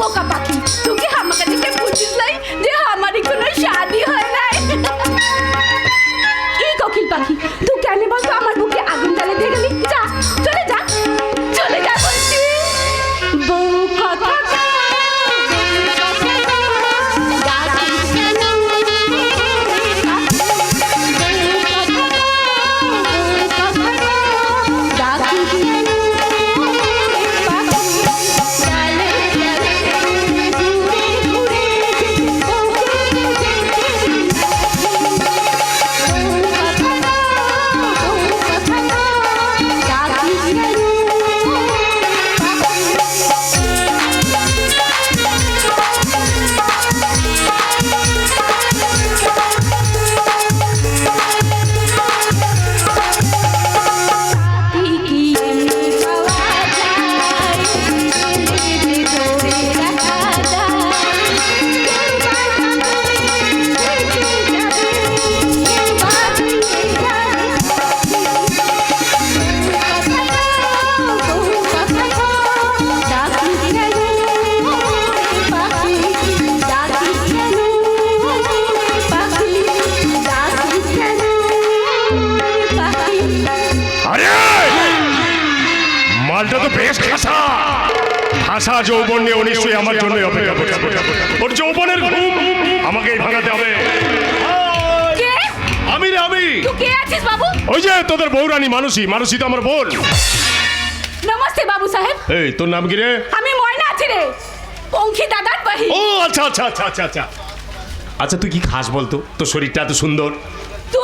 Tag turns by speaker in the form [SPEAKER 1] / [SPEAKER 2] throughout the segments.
[SPEAKER 1] বোকা পাখি তুই কি আমাকে দেখে বুঝিস নাই যে
[SPEAKER 2] মালটা তো বেশ খাসা। খাসা যৌবন নিয়ে নিশ্চয়ই আমার জন্য অপেক্ষা করছে। ওর যৌবনের ঘুম আমাকেই ভাঙাতে হবে। আমি রে আমি।
[SPEAKER 1] তুই কে আছিস বাবু?
[SPEAKER 2] ওই যে তোদের বৌরানী মানুষই মানুষই তো আমার বোন।
[SPEAKER 1] নমস্তে বাবু সাহেব।
[SPEAKER 2] এই তোর নাম কি রে?
[SPEAKER 1] আমি ময়না আছি রে। পঙ্খী দাদার বাহি
[SPEAKER 2] ও আচ্ছা আচ্ছা আচ্ছা আচ্ছা আচ্ছা। আচ্ছা তুই কি খাস বলতো? তোর শরীরটা এত সুন্দর।
[SPEAKER 1] তু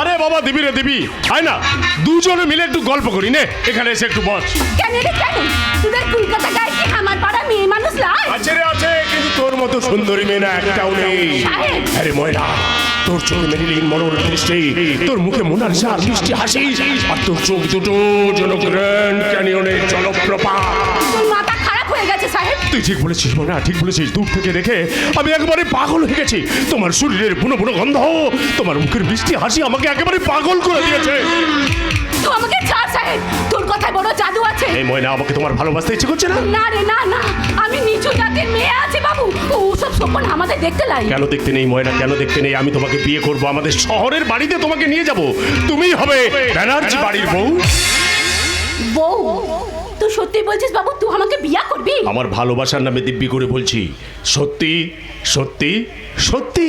[SPEAKER 2] আরে বাবা দিবি রে দিবি। আয় না দুজনে মিলে একটু গল্প করি নে এখানে এসে একটু বস।
[SPEAKER 1] কেন রে কেন? তোদের কলকাতা গায়ে কি আমার পাড়া মেয়ে মানুষ লাই
[SPEAKER 2] আছে রে আছে কিন্তু তোর মতো সুন্দরী মেয়ে না একটাও নেই। আরে ময়না তোর চোখে মেরিলিন মনোর দৃষ্টি। তোর মুখে মোনালিসা মিষ্টি হাসি। আর তোর চোখ দুটো যেন গ্র্যান্ড ক্যানিয়নের জলপ্রপাত।
[SPEAKER 1] মাথা
[SPEAKER 2] তুই ঠিক বলেছিস মনে ঠিক বলেছিস। দূর থেকে দেখে আমি একেবারে পাগল হয়ে গেছি। তোমার শরীরের বুনো বুনো গন্ধ তোমার মুখের মিষ্টি হাসি আমাকে একেবারে পাগল করে দিয়েছে।
[SPEAKER 1] আমাকে ছাড় সাহেব তোর কথায় বড় জাদু আছে।
[SPEAKER 2] এই ময়না আমাকে তোমার ভালোবাসতে ইচ্ছে করছে না?
[SPEAKER 1] না রে না না আমি নিচু জাতের মেয়ে আছি বাবু। ও সব সপন আমাদের দেখতে লাই।
[SPEAKER 2] কেন দেখতে নেই ময়না কেন দেখতে নেই? আমি তোমাকে বিয়ে করব আমাদের শহরের বাড়িতে তোমাকে নিয়ে যাব। তুমিই হবে ব্যানার্জি বাড়ির বউ।
[SPEAKER 1] বউ? তুই সত্যি বলছিস বাবু? তুই আমাকে বিয়া করবি?
[SPEAKER 2] আমার ভালোবাসার নামে দিব্যি করে বলছি। সত্যি সত্যি সত্যি।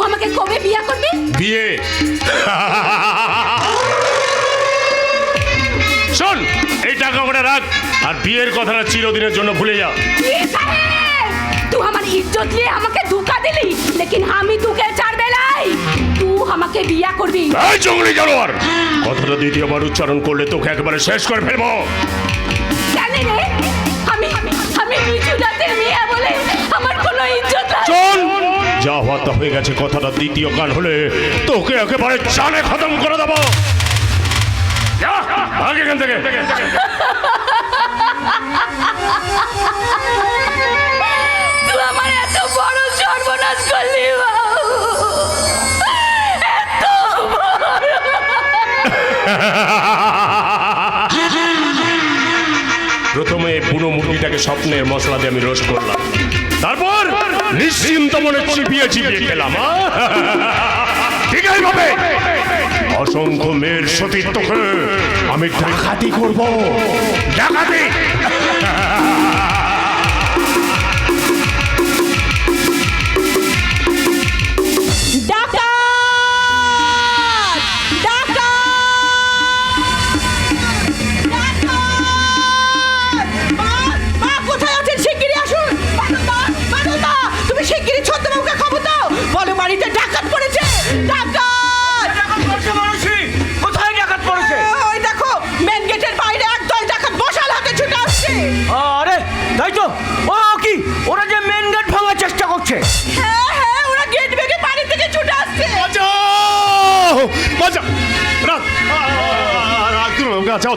[SPEAKER 1] তুই আমাকে কবে বিয়া করবি?
[SPEAKER 2] বিয়ে। শোন এই টাকা ওটা রাখ আর বিয়ের কথাটা চিরদিনের জন্য ভুলে যা।
[SPEAKER 1] তুই আমার ইজ্জত নিয়ে আমাকে ধোকা দিলি লেকিন আমি তোকে ছাড়বে নাই তুই আমাকে বিয়া করবি।
[SPEAKER 2] এই জঙ্গলি জানোয়ার কথাটা দ্বিতীয়বার উচ্চারণ করলে তোকে একেবারে শেষ করে ফেলব।
[SPEAKER 1] জানি রে
[SPEAKER 2] যা হওয়ার তা হয়ে গেছে কথাটা দ্বিতীয় গান হলে? তোকে একেবারে চালে খতম করে দেবো। এখান থেকে।
[SPEAKER 1] আমার এত বড় সর্বনাশ করলি বাবু। এত বড়।
[SPEAKER 2] প্রথমে বুনো মুরগিটাকে স্বপ্নের মশলা দিয়ে আমি রোস্ট করলাম। তারপর? নিশ্চিন্ত মনে চিপিয়ে চিপিয়ে খেলাম ঠিক এইভাবে। অসংখ্য মেয়ের সতীর্থকে আমি ডাকাতি করব। ডাকাতি! তাই তো? ও কি? ওরা যে মেন গেট
[SPEAKER 3] ভাঙার চেষ্টা করছে। হ্যাঁ
[SPEAKER 4] হ্যাঁ ওরা গেট থেকে ছুটে আসছে।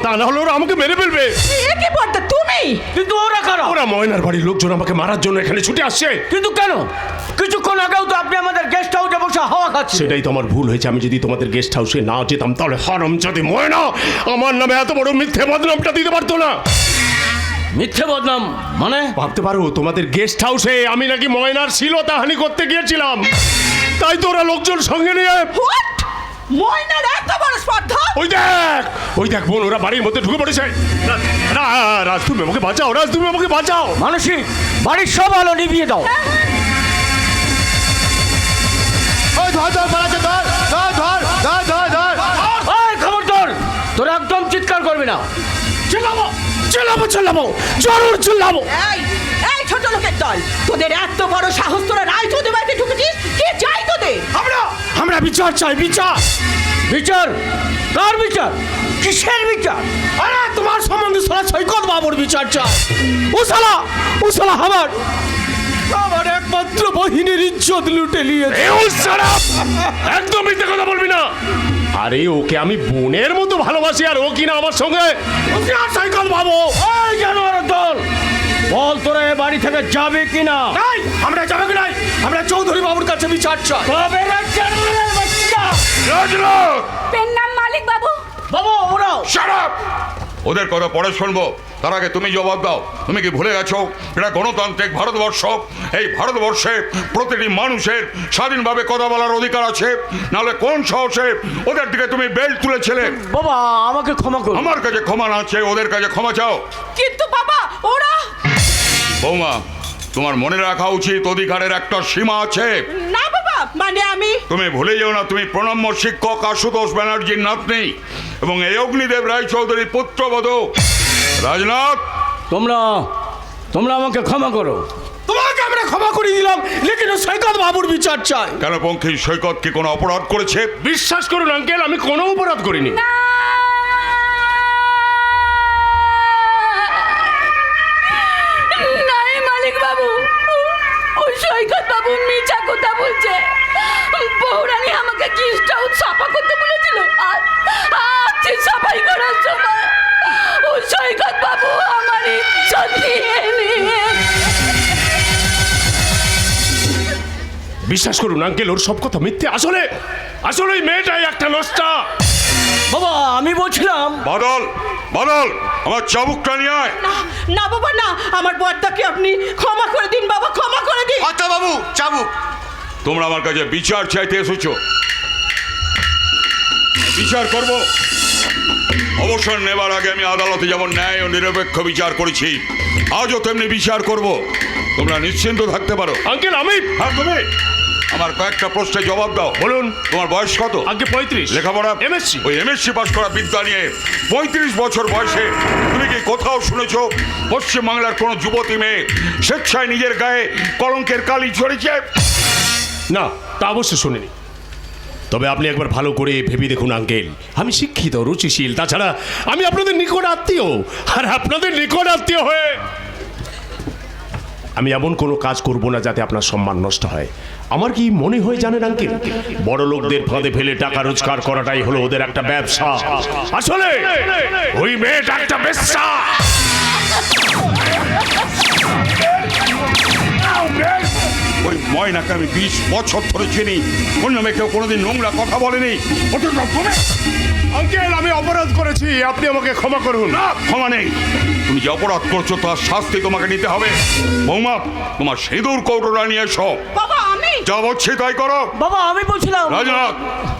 [SPEAKER 2] তা না হলে ওরা আমাকে মেরে তুমি? কিন্তু ওরা ময়নার বাড়ির লোকজন আমাকে মারার জন্য এখানে ছুটে আসছে।
[SPEAKER 4] কিন্তু কেন? কিছুক্ষণ আগেও তো আপনি আমাদের গেস্ট হাউসে
[SPEAKER 2] সেটাই তো আমার ভুল হয়েছে আমি যদি তোমাদের গেস্ট হাউসে না যেতাম তাহলে হরম যদি ময়না আমার নামে এত বড় মিথ্যে বদনামটা দিতে পারতো না।
[SPEAKER 4] মিথ্যে বদনাম মানে?
[SPEAKER 2] ভাবতে পারো তোমাদের গেস্ট হাউসে আমি নাকি ময়নার শিলতাহানি করতে গিয়েছিলাম। তাই তো ওরা লোকজন সঙ্গে নিয়ে
[SPEAKER 3] হোয়াট ময়নার এত বড় স্পর্ধা?
[SPEAKER 2] ওই দেখ ওই দেখ বোন ওরা বাড়ির মধ্যে ঢুকে পড়েছে। না, না রাজ তুমি আমাকে বাঁচাও রাজ তুমি আমাকে বাঁচাও
[SPEAKER 4] বাড়ির সব আলো নিভিয়ে দাও। এই খবরদার তোরা একদম চিৎকার করবি না।
[SPEAKER 2] চিল্লাবো চিল্লাবো চিল্লাবো জরুর চিল্লাবো
[SPEAKER 3] এই এই ছোট লোকের দল তোদের এত বড় সাহস তোরা রায় চৌধুরী বাড়িতে ঢুকেছিস? কে চাই তোদের?
[SPEAKER 2] আমরা আমরা বিচার চাই বিচার।
[SPEAKER 4] বিচার? কার বিচার? কিসের বিচার?
[SPEAKER 2] আরে তোমার সম্বন্ধে সালা সৈকত বাবুর বিচার চাই। ও সালা ও আমার। আমার একমাত্র বহিনীর ইজ্জত লুটে নিয়েছে। একদম মিথ্যে কথা বলবি না। আরে ওকে আমি বোনের মতো ভালোবাসি আর ও কিনা আমার সঙ্গে? সাইকেল বাবু
[SPEAKER 4] এই জানোয়ারের দল বল তোরা এ বাড়ি থেকে যাবে কিনা?
[SPEAKER 2] নাই আমরা যাবে কি নাই? আমরা চৌধুরী বাবুর কাছে বিচার চাই।
[SPEAKER 4] তবে না জানোয়ারের বাচ্চা।
[SPEAKER 2] রাজলোক
[SPEAKER 1] পেন নাম মালিক বাবু?
[SPEAKER 4] বাবা ওরাও
[SPEAKER 5] আপ ওদের কথা পরে শুনব। তার আগে তুমি জবাব দাও। তুমি কি ভুলে গেছো? এটা গণতান্ত্রিক ভারতবর্ষ। এই ভারতবর্ষে প্রতিটি মানুষের স্বাধীনভাবে কথা বলার অধিকার আছে। নাহলে কোন সাহসে ওদের দিকে তুমি বেল্ট তুলেছিলে?
[SPEAKER 4] বাবা আমাকে ক্ষমা করুন।
[SPEAKER 5] আমার কাছে ক্ষমা না আছে ওদের কাছে ক্ষমা চাও।
[SPEAKER 3] কিন্তু বাবা ওরা
[SPEAKER 5] বৌমা তোমার মনে রাখা উচিত অধিকারের একটা সীমা আছে।
[SPEAKER 3] না বাবা মানে আমি
[SPEAKER 5] তুমি ভুলে যেও না তুমি প্রণম্য শিক্ষক আশুতোষ ব্যানার্জির নাতনি। এবং এই অগ্নিদেব রায়চৌধুরীর পুত্রবধ। রাজনাথ!
[SPEAKER 4] তোমরা তোমরা আমাকে ক্ষমা করো।
[SPEAKER 2] তোমাকে আমরা ক্ষমা করে দিলাম লেকিন সৈকত বাবুর বিচার চাই।
[SPEAKER 5] কেন পঙ্খী সৈকত কি কোনো অপরাধ করেছে?
[SPEAKER 2] বিশ্বাস করুন আঙ্কেল আমি কোনো অপরাধ করিনি।
[SPEAKER 1] নাই মালিক বাবু ওই সৈকত বাবু মিছা কথা বলছে। বৌরানি আমাকে হাউস সাফা করতে বলেছিল? আর আজকে সাফাই করার সময় সৈকত বাবু আমার ইজ্জত নিয়ে নিয়ে
[SPEAKER 2] বিশ্বাস করুন আঙ্কেল ওর সব কথা মিথ্যে। আসলে আসলে ওই মেয়েটাই একটা নষ্টা।
[SPEAKER 4] বাবা আমি বলছিলাম।
[SPEAKER 5] বাদল বাদল আমার চাবুকটা নিয়ে আয়।
[SPEAKER 3] না না বাবা না। আমার বর্দাকে আপনি ক্ষমা করে দিন বাবা ক্ষমা করে দিন।
[SPEAKER 5] আচ্ছা বাবু চাবুক। তোমরা আমার কাছে বিচার চাইতে এসেছ। বিচার করব। অবসর নেবার আগে আমি আদালতে যেমন ন্যায় ও নিরপেক্ষ বিচার করেছি। আজও তেমনি বিচার করব। তোমরা নিশ্চিন্ত থাকতে পারো।
[SPEAKER 2] আঙ্কেল আমি
[SPEAKER 5] হ্যাঁ তুমি? আমার কয়েকটা প্রশ্নের জবাব দাও।
[SPEAKER 2] বলুন।
[SPEAKER 5] তোমার বয়স কত?
[SPEAKER 2] আগে পঁয়ত্রিশ।
[SPEAKER 5] লেখাপড়া?
[SPEAKER 2] এমএসসি
[SPEAKER 5] ওই এমএসসি পাস করা বিদ্যা নিয়ে পঁয়ত্রিশ বছর বয়সে তুমি কি কোথাও শুনেছো? পশ্চিমবাংলার কোনো যুবতী মেয়ে স্বেচ্ছায় নিজের গায়ে কলঙ্কের কালি ছড়েছে
[SPEAKER 2] না তা অবশ্য শুনিনি। তবে আপনি একবার ভালো করে ভেবে দেখুন, আঙ্কেল। আমি শিক্ষিত, রুচিশীল। তাছাড়া আমি আপনাদের নিকট আত্মীয়, আর আপনাদের নিকট আত্মীয় হয়ে আমি এমন কোনো কাজ করব না যাতে আপনার সম্মান নষ্ট হয়। আমার কি মনে হয় জানেন, আঙ্কেল? বড় লোকদের ফাঁদে ফেলে টাকা রোজগার করাটাই হলো ওদের একটা ব্যবসা। আসলে ওই মেয়েটা একটা ব্যবসা
[SPEAKER 5] ওই ময়নাকে আমি বিশ বছর ধরে চিনি। অন্য মেয়ে কেউ কোনোদিন নোংরা কথা বলেনি। ওটা
[SPEAKER 2] আঙ্কেল আমি অপরাধ করেছি। আপনি আমাকে ক্ষমা করুন।
[SPEAKER 5] না! ক্ষমা নেই। তুমি যে অপরাধ করছ তার শাস্তি তোমাকে নিতে হবে। বৌমা তোমার সিঁদুর কৌটোটা নিয়ে এসো।
[SPEAKER 3] বাবা আমি?
[SPEAKER 5] যা বলছি তাই করো।
[SPEAKER 4] বাবা আমি বলছিলাম।
[SPEAKER 5] রাজনাথ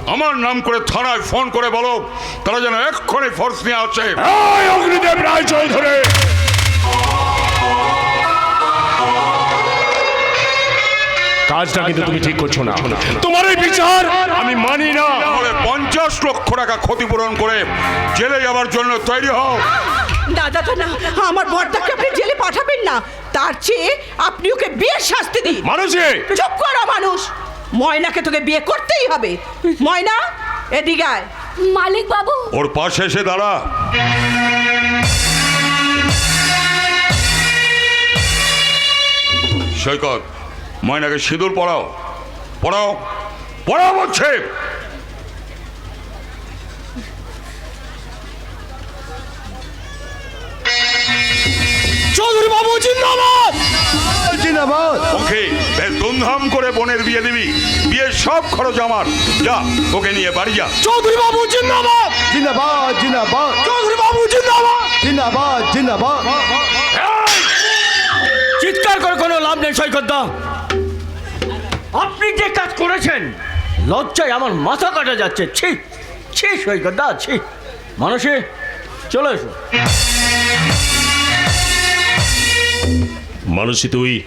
[SPEAKER 5] আমার নাম করে থানায় ফোন করে বলো তারা যেন এক্ষুনি ফোর্স নিয়ে আসে।
[SPEAKER 2] এই অগ্নিদেব রায় চৌধুরী! কাজটা কিন্তু তুমি ঠিক করছ না। তোমার এই বিচার আমি মানি না।
[SPEAKER 5] পঞ্চাশ লক্ষ টাকা ক্ষতিপূরণ করে জেলে যাওয়ার জন্য তৈরি হও।
[SPEAKER 3] না দাদা না আমার বর্দাকে আপনি জেলে পাঠাবেন না। তার চেয়ে আপনি ওকে বিয়ের শাস্তি দিন।
[SPEAKER 2] মানুষে!
[SPEAKER 3] চুপ করো মানুষ। ময়নাকে তোকে বিয়ে করতেই হবে। ময়না এদিকে আয়।
[SPEAKER 1] মালিক বাবু।
[SPEAKER 5] ওর পাশে এসে দাঁড়া। সৈকত ময়নাকে সিঁদুর পড়াও পড়াও পড়াও বলছে।
[SPEAKER 4] চৌধুরী বাবু
[SPEAKER 5] ধুমধাম করে বোনের বিয়ে দিবি। বিয়ের সব খরচ আমার। যা ওকে নিয়ে বাড়ি যা।
[SPEAKER 4] চৌধুরী বাবু জিন্দাবাদ!
[SPEAKER 6] জিন্দাবাদ জিন্দাবাদ।
[SPEAKER 4] চৌধুরী বাবু জিন্দাবাদ!
[SPEAKER 6] জিন্দাবাদ জিন্দাবাদ।
[SPEAKER 4] চিৎকার করে কোনো লাভ নেই সৈকত দা। আপনি যে কাজ করেছেন লজ্জায় আমার মাথা কাটা যাচ্ছে। ছি ছি সৈকত দা ছি। মানুষে চলে এসো।
[SPEAKER 2] মানুষই তুই?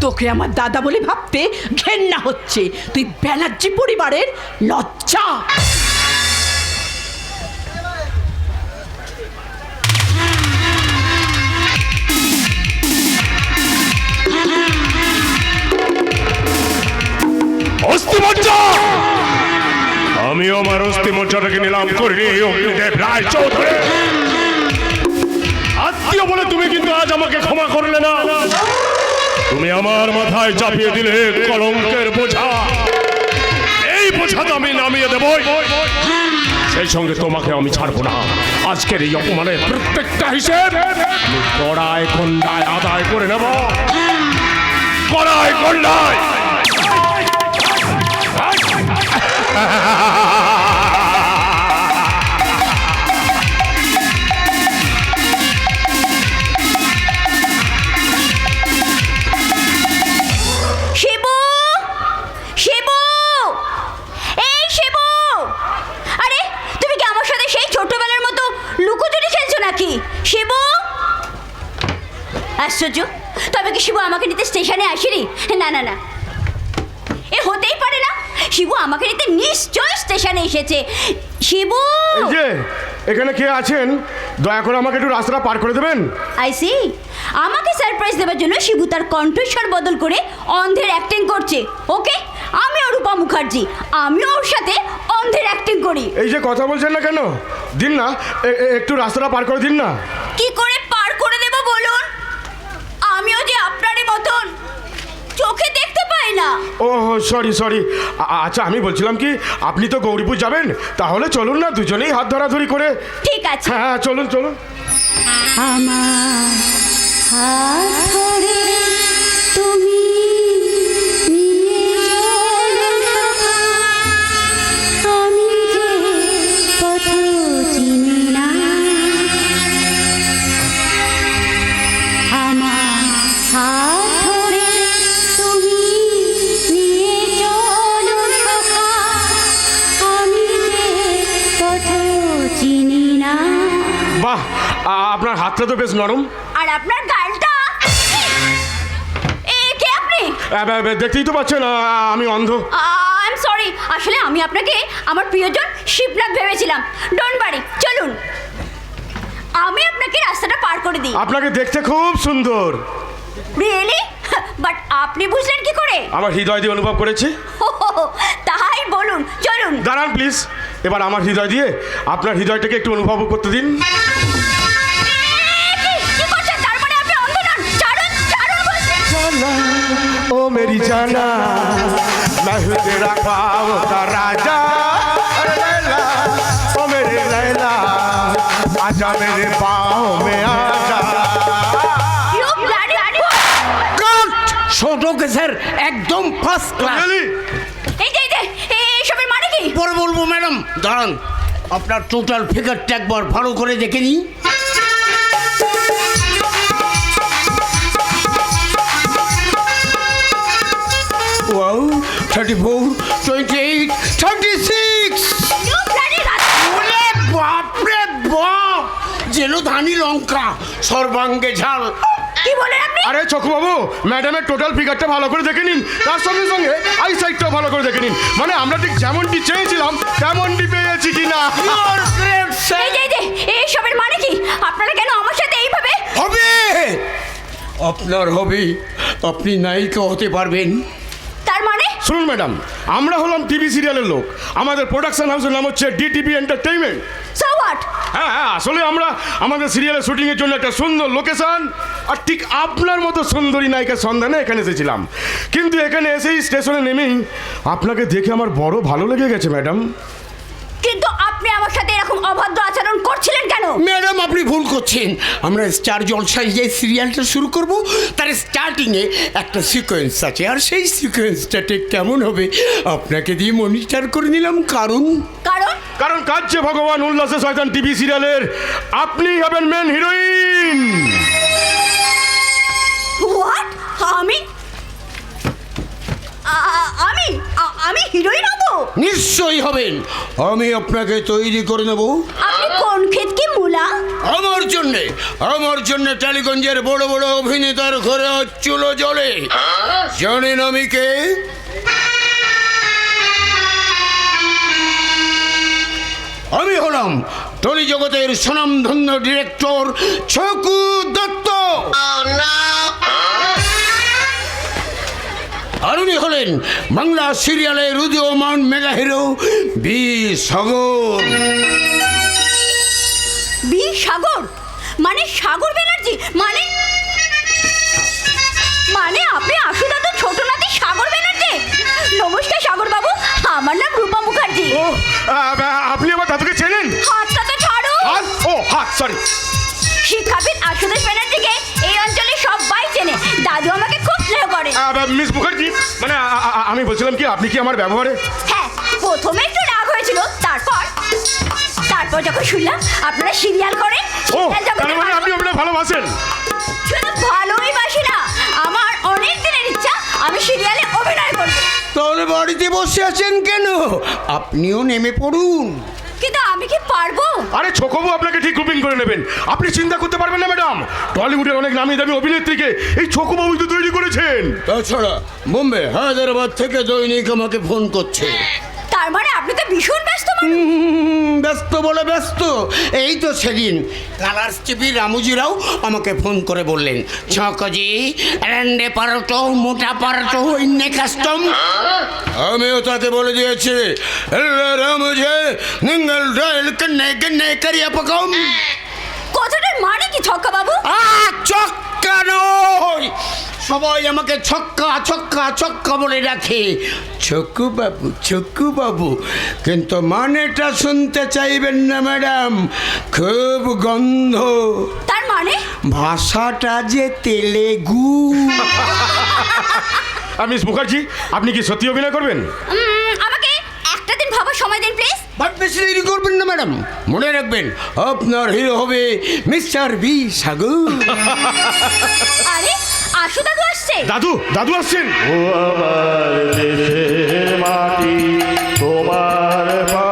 [SPEAKER 3] তোকে আমার দাদা বলে ভাবতে ঘেন্না হচ্ছে। তুই ব্যানার্জি পরিবারের লজ্জা।
[SPEAKER 2] অস্থিমজ্জা! আমিও আমার অস্থিমজ্জাটাকে নিলাম করিনি অগ্নিদেব রায় চৌধুরী। আত্মীয় বলে তুমি কিন্তু আজ আমাকে ক্ষমা করলে না। তুমি আমার মাথায় চাপিয়ে দিলে কলঙ্কের বোঝা। এই বোঝা তো আমি নামিয়ে দেবই। সেই সঙ্গে তোমাকে আমি ছাড়বো না। আজকের এই অপমানের প্রত্যেকটা হিসেব আমি কড়ায় খন্ডায় আদায় করে নেব। কড়ায় খন্ডায়।
[SPEAKER 7] আশ্চর্য তবে কি শিবু আমাকে নিতে স্টেশনে আসেনি? না না না। শিবু আমাকে নিতে নিশ্চয় স্টেশনে এসেছে। শিবু!
[SPEAKER 8] এই যে এখানে কে আছেন? দয়া করে আমাকে একটু রাস্তাটা পার করে দেবেন।
[SPEAKER 7] আই সি আমাকে সারপ্রাইজ দেওয়ার জন্য শিবু তার কণ্ঠস্বর বদল করে অন্ধের অ্যাক্টিং করছে। ওকে আমিও রূপা মুখার্জি। আমিও ওর সাথে অন্ধের অ্যাক্টিং করি।
[SPEAKER 8] এই যে কথা বলছেন না কেন? দিন না একটু রাস্তাটা পার করে দিন না।
[SPEAKER 7] কি করে দেব বলুন আমিও যে আপনারই মতন চোখে পাই না
[SPEAKER 8] ও সরি সরি আচ্ছা আমি বলছিলাম কি আপনি তো গৌরীপুর যাবেন তাহলে চলুন না দুজনেই হাত ধরাধরি করে।
[SPEAKER 7] ঠিক আছে।
[SPEAKER 8] হ্যাঁ হ্যাঁ চলুন চলুন।
[SPEAKER 7] আমার হাত ধরে তুমি
[SPEAKER 8] হাতটা তো বেশ নরম।
[SPEAKER 7] আর আপনার গালটা? এ কে আপনি?
[SPEAKER 8] দেখতেই তো পাচ্ছেন আমি অন্ধ।
[SPEAKER 7] আই এম সরি আসলে আমি আপনাকে আমার প্রিয়জন শিবনাথ ভেবেছিলাম। ডোন্ট বাড়ি চলুন। আমি আপনাকে রাস্তাটা পার করে দিই।
[SPEAKER 8] আপনাকে দেখতে খুব সুন্দর।
[SPEAKER 7] রিয়েলি বাট আপনি বুঝলেন কি করে?
[SPEAKER 8] আমার হৃদয় দিয়ে অনুভব করেছি।
[SPEAKER 7] তাই বলুন চলুন।
[SPEAKER 8] দাঁড়ান প্লিজ এবার আমার হৃদয় দিয়ে আপনার হৃদয়টাকে একটু অনুভব করতে দিন। मेरी जाना मैं हूँ तेरा ख्वाब का राजा अरे लैला ओ मेरे लैला आजा मेरे पाँव में आजा
[SPEAKER 7] You bloody
[SPEAKER 9] ছোট কেসের একদম ফার্স্ট ক্লাস
[SPEAKER 8] Really?
[SPEAKER 7] এই যে এই যে এ- এসবের মানে কি
[SPEAKER 9] পরে বলবো ম্যাডাম দাঁড়ান আপনার টোটাল ফিগারটা একবার ভালো করে দেখে নিই
[SPEAKER 7] 34, 28, 36.
[SPEAKER 9] ওরে বাপরে বাপ! জেলো ধানি লঙ্কা সর্বাঙ্গে ঝাল।
[SPEAKER 7] কি বলে আপনি?
[SPEAKER 8] আরে চকবাবু ম্যাডামের টোটাল ফিগারটা ভালো করে দেখে নিন। তার সঙ্গে সঙ্গে আই সাইডটাও ভালো করে দেখে নিন। মানে আমরা ঠিক যেমনটি চেয়েছিলাম তেমনটি পেয়েছি
[SPEAKER 9] কি না
[SPEAKER 7] এই যে, এই যে, এই সবের মানে কি? আপনারা কেন আমার সাথে এইভাবে
[SPEAKER 9] হবে! আপনার হবে আপনি নায়িকা হতে পারবেন।
[SPEAKER 7] তার মানে?
[SPEAKER 8] শুনুন ম্যাডাম আমরা হলাম টিভি সিরিয়ালের লোক। আমাদের প্রোডাকশন হাউসের নাম হচ্ছে ডিটিভি এন্টারটেইনমেন্ট।
[SPEAKER 7] সো হোয়াট
[SPEAKER 8] হ্যাঁ হ্যাঁ আসলে আমরা আমাদের সিরিয়ালের শুটিংয়ের জন্য একটা সুন্দর লোকেশন আর ঠিক আপনার মতো সুন্দরী নায়িকার সন্ধানে এখানে এসেছিলাম। কিন্তু এখানে এসেই স্টেশনে নেমেই আপনাকে দেখে আমার বড় ভালো লেগে গেছে ম্যাডাম।
[SPEAKER 7] কিন্তু আপনি আমার সাথে এরকম অভদ্র কেন?
[SPEAKER 9] ম্যাডাম আপনি ভুল করছেন। আমরা স্টার জলসায় যে সিরিয়ালটা শুরু করব তার স্টার্টিংয়ে একটা সিকোয়েন্স আছে। আর সেই সিকোয়েন্সটা ঠিক কেমন হবে আপনাকে দিয়ে মনিটর করে নিলাম। কারণ?
[SPEAKER 7] কারণ?
[SPEAKER 8] কারণ কাজছে ভগবান উল্লাসে শয়তান টিভি সিরিয়ালের আপনি হবেন মেন হিরোইন
[SPEAKER 7] হোয়াট আমি? আমি? আমি হিরোইন হব?
[SPEAKER 9] নিশ্চয়ই হবেন। আমি আপনাকে তৈরি করে নেব।
[SPEAKER 7] আপনি কোন ক্ষেত কি মূলা?
[SPEAKER 9] আমার জন্যে আমার জন্য টালিগঞ্জের বড় বড় অভিনেতার ঘরে চুলো জ্বলে জানেন আমি কে? আমি হলাম টলি জগতের স্বনামধন্য ডিরেক্টর ছকু দত্ত। আর উনি হলেন বাংলা সিরিয়ালের উদীয়মান mega hero B Sagar.
[SPEAKER 7] B Sagar? মানে সাগর ব্যানার্জি? মানে? মানে আপনি আশুদাদু ছোট নাতি সাগর ব্যানার্জি? নমস্কার সাগর বাবু আমার নাম রূপা মুখার্জি।
[SPEAKER 8] ও আপনি আমার দাদুকে চেনেন?
[SPEAKER 7] হাতটা তো ছাড়ো।
[SPEAKER 8] হাত? ও হাত সরি
[SPEAKER 7] শিক্ষাবিদ আশুতোষ ব্যানার্জিকে এই অঞ্চলে সবাই চেনে। দাদু আমাকে
[SPEAKER 8] মিস মুখার্জি মানে আমি বলছিলাম কি আপনি কি আমার ব্যবহারে
[SPEAKER 7] হ্যাঁ প্রথমে একটু রাগ হয়েছিল তারপর তারপর যখন শুনলাম আপনারা সিরিয়াল করেন
[SPEAKER 8] ও তার মানে আপনি আপনার ভালোবাসেন?
[SPEAKER 7] শুধু ভালোই বাসি না আমার অনেক দিনের ইচ্ছা আমি সিরিয়ালে অভিনয় করব।
[SPEAKER 9] তাহলে বাড়িতে বসে আছেন কেন? আপনিও নেমে পড়ুন।
[SPEAKER 7] কিন্তু আমি কি পারব?
[SPEAKER 8] আরে ছোকবু আপনাকে ঠিক গ্রুপিং করে নেবেন। আপনি চিন্তা করতে পারবেন না ম্যাডাম টলিউডের অনেক নামি দামি অভিনেত্রীকে এই ছোকবাবু তো তৈরি করেছেন।
[SPEAKER 9] তাছাড়া বোম্বে হায়দ্রাবাদ থেকে দৈনিক আমাকে ফোন করছে।
[SPEAKER 7] তার মানে আপনি তো ভীষণ ব্যস্ত মানুষ।
[SPEAKER 9] বলে ব্যস্ত। এই তো সেদিন। কালার্স টিভি রামুজিরাও আমাকে ফোন করে বললেন ছকজি রেন্ডে পারতো মোটা পারতো ইন্নে কাস্টম। আমিও তাকে বলে দিয়েছি রামুজে নিঙ্গল ডাইল কন্নে কন্নে করিয়া পকম
[SPEAKER 7] কথাটার মানে কি ছক্কা বাবু?
[SPEAKER 9] আ চক্কা নয়। সবাই আমাকে ছক্কা ছক্কা ছক্কা বলে ডাকে। ছক্কু বাবু ছক্কু বাবু কিন্তু মানেটা শুনতে চাইবেন না ম্যাডাম। খুব গন্ধ।
[SPEAKER 7] তার মানে?
[SPEAKER 9] ভাষাটা যে তেলেগু।
[SPEAKER 8] মিস মুখার্জি আপনি কি সত্যি অভিনয় করবেন?
[SPEAKER 7] আমাকে একটা দিন ভাবার সময় দিন প্লিজ
[SPEAKER 9] বাট বেশি দেরি করবেন না ম্যাডাম। মনে রাখবেন আপনার হিরো হবে মিস্টার বি সাগর।
[SPEAKER 7] আরে আশু দাদু আসছে।
[SPEAKER 8] দাদু দাদু আসছেন।
[SPEAKER 6] ও আমার দেশের মাটি তোমার পারে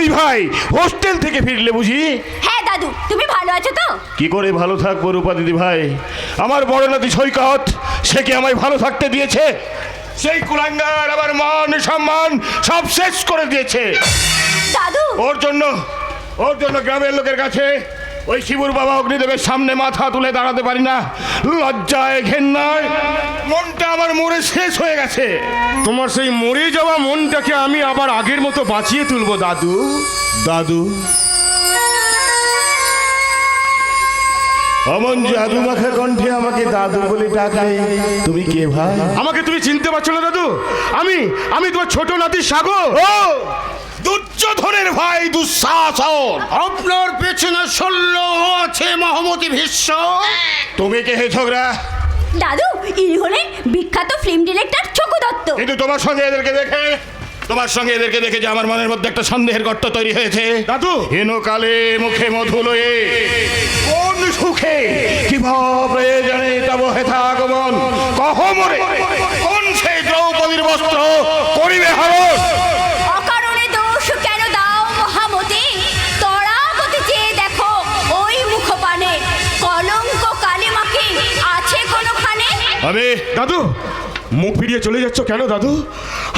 [SPEAKER 7] দিদি
[SPEAKER 8] ভাই হোস্টেল থেকে ফিরলে বুঝি?
[SPEAKER 7] হ্যাঁ দাদু তুমি ভালো আছো তো?
[SPEAKER 8] কি করে ভালো থাকব রূপা দিদি ভাই? আমার বড় নাতি সৈকত সে কি আমায় ভালো থাকতে দিয়েছে? সেই কুলাঙ্গার আমার মান সম্মান সব শেষ করে দিয়েছে।
[SPEAKER 7] দাদু!
[SPEAKER 8] ওর জন্য ওর জন্য গ্রামের লোকের কাছে ওই শিবুর বাবা অগ্নিদেবের সামনে মাথা তুলে দাঁড়াতে পারি না। লজ্জায় ঘেন্নায়। মনটা আমার মরে শেষ হয়ে গেছে। তোমার সেই মরে যাওয়া মনটাকে আমি আবার আগের মতো বাঁচিয়ে তুলবো দাদু। দাদু।
[SPEAKER 6] অমন জাদু মাখা কণ্ঠে আমাকে দাদু বলে ডাকে তুমি কে ভাই?
[SPEAKER 8] আমাকে তুমি চিনতে পারছ না দাদু? আমি আমি তোমার ছোট নাতি সাগর। ও! দুর্যোধনের ভাই দুঃশাসন।
[SPEAKER 9] আপনার পেছনে ষোল আছে মহমতি ভীষ্ম।
[SPEAKER 8] তুমি কে হে ঝগড়া?
[SPEAKER 7] দাদু ইনি হলেন বিখ্যাত ফিল্ম ডিরেক্টর চকু দত্ত।
[SPEAKER 8] কিন্তু তোমার সঙ্গে এদেরকে দেখে তোমার সঙ্গে এদেরকে দেখে যে আমার মনের মধ্যে একটা সন্দেহের গর্ত তৈরি হয়েছে। দাদু! হীনকালে মুখে মধু লয়ে কোন সুখে কীভাবে জানে তব হেথা আগমন? কহ মরে কোন সেই দ্রৌপদীর বস্ত্র করিবে হরণ? আমি দাদু
[SPEAKER 6] মুখ ফিরিয়ে চলে যাচ্ছ কেন দাদু?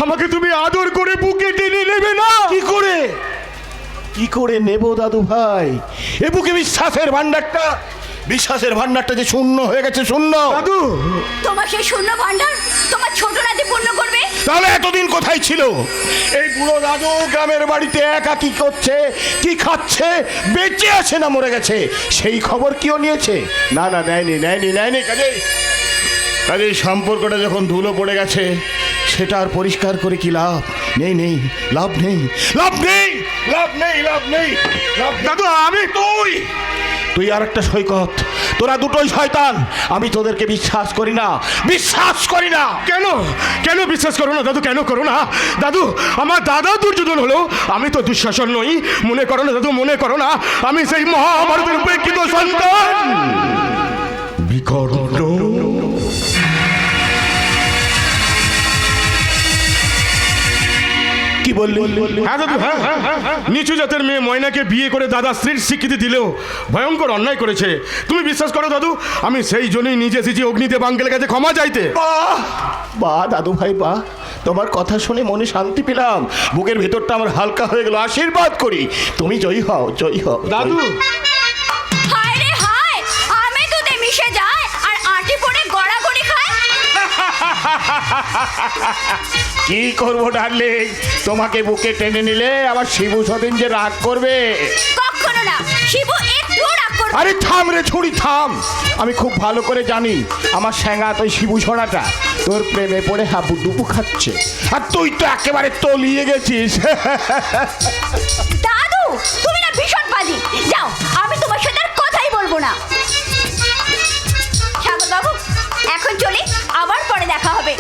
[SPEAKER 6] আমাকে তুমি আদর করে বুকে টেনে নেবে না। কি করে? কি করে নেব দাদু ভাই? এ বুকে বিশ্বাসের ভান্ডারটা বিশ্বাসের ভান্ডারটা যে শূন্য হয়ে গেছে শূন্য। দাদু!
[SPEAKER 7] তোমার সেই শূন্য ভান্ডার তোমার ছোট নাতি পূর্ণ করবে?
[SPEAKER 6] তাহলে এতদিন কোথায় ছিল? এই বুড়ো দাদু গ্রামের বাড়িতে একা কি করছে কি খাচ্ছে বেঁচে আছে না মরে গেছে? সেই খবর কিও নিয়েছে? না না নেয়নি নেয়নি নেয়নি কাজে কাজে এই সম্পর্কটা যখন ধুলো পড়ে গেছে সেটা আর পরিষ্কার করে কি লাভ? নেই নেই লাভ নেই। লাভ নেই লাভ নেই লাভ নেই লাভ দাদু আমি তুই! তুই আর একটা সৈকত। তোরা দুটোই শয়তান। আমি তোদেরকে বিশ্বাস করি না। বিশ্বাস করি না। কেন? কেন বিশ্বাস করো না দাদু? কেন করো না? দাদু আমার দাদা দুর্যোধন হলো। আমি তো দুঃশাসন নই। মনে করো না দাদু মনে করো না। আমি সেই মহাভারতের উপেক্ষিত সন্তান। বিকর্ণ বললি? হ্যাঁ দাদু হ্যাঁ নিচু জাতের মেয়ে ময়নাকে বিয়ে করে দাদা স্ত্রীর স্বীকৃতি দিলেও ভয়ঙ্কর অন্যায় করেছে। তুমি বিশ্বাস করো দাদু আমি সেই জন্যই নিজে এসেছি অগ্নিতে বাঙ্গেল কাছে ক্ষমা চাইতে। বা দাদু ভাই বা তোমার কথা শুনে মনে শান্তি পেলাম। বুকের ভেতরটা আমার হালকা হয়ে গেল। আশীর্বাদ করি। তুমি জয়ী হও জয়ী হও দাদু কি করব ডার্লিং তোমাকে বুকে টেনে নিলে আবার শিবু সদিন যে রাগ করবে।
[SPEAKER 7] কখনো না। শিবু একটু রাগ করবে
[SPEAKER 6] আরে থাম রে ছুরি থাম। আমি খুব ভালো করে জানি আমার স্যাঙা তুই শিবু ছড়াটা তোর প্রেমে পড়ে হাবু ডুবু খাচ্ছে। আর তুই তো একেবারে তলিয়ে গেছিস।
[SPEAKER 7] দাদু তুমি না ভীষণ বাজি যাও আমি তোমার সাথে আর কথাই বলব না। সাগর বাবু এখন চলি আবার পরে দেখা হবে।